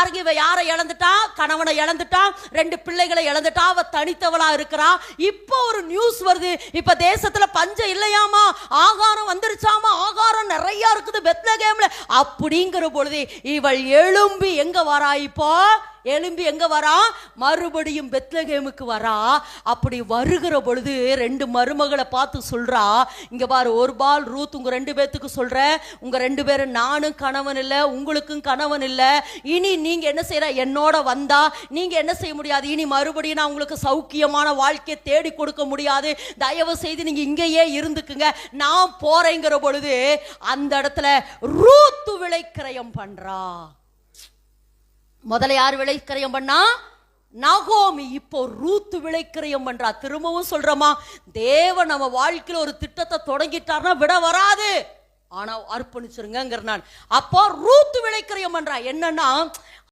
பாருங்க இவ யாரை இழந்துட்டா? கணவனை இழந்துட்டா? ரெண்டு பிள்ளைகளை இழந்துட்டா? அவ தனித்தவளா இருக்கிறா? இப்போ ஒரு நியூஸ் வருது. இப்ப தேசத்துல பஞ்சம் இல்லையாமா? ஆகாரம் வந்துருச்சாமா? ஆகாரம் நிறைய இருக்குது பெத்லகேம்ல. அப்படிங்கிற பொழுது இவள் எழும்பி எங்க வரா இப்போ? எழும்பி எங்க வரா? மறுபடியும் பெத்லகேமுக்கு வரா. அப்படி வருகிற பொழுது ரெண்டு மருமகளை பார்த்து சொல்றா இங்க பாரு ஒரு பால் ரூத் உங்க ரெண்டு பேத்துக்கு சொல்ற. உங்க ரெண்டு பேரும் நானும் கணவன் இல்லை உங்களுக்கும் கணவன் இல்லை. இனி நீங்க என்ன செய்யற என்னோட வந்தா. நீங்க என்ன செய்ய முடியாது? இனி மறுபடியும் நான் உங்களுக்கு சௌக்கியமான வாழ்க்கையை தேடி கொடுக்க முடியாது. தயவு செய்து நீங்க இங்கேயே இருந்துக்குங்க. நான் போறேங்கிற பொழுது அந்த இடத்துல ரூத்து விளைக்கிரயம் பண்றா. முதல்ல யார் விளைக்கிரயம் பண்ணா? நகோமி. இப்போ ரூத்து விளைக்கிறையும் பண்றா. திரும்பவும் சொல்றோமா தேவன் நம்ம வாழ்க்கையில் ஒரு திட்டத்தை தொடங்கிட்டார்னா விட வராது. ஆனா அர்ப்பணிச்சிருங்கிற நான். அப்போ ரூத்து விளைக்கிறையும் பண்றா. என்னன்னா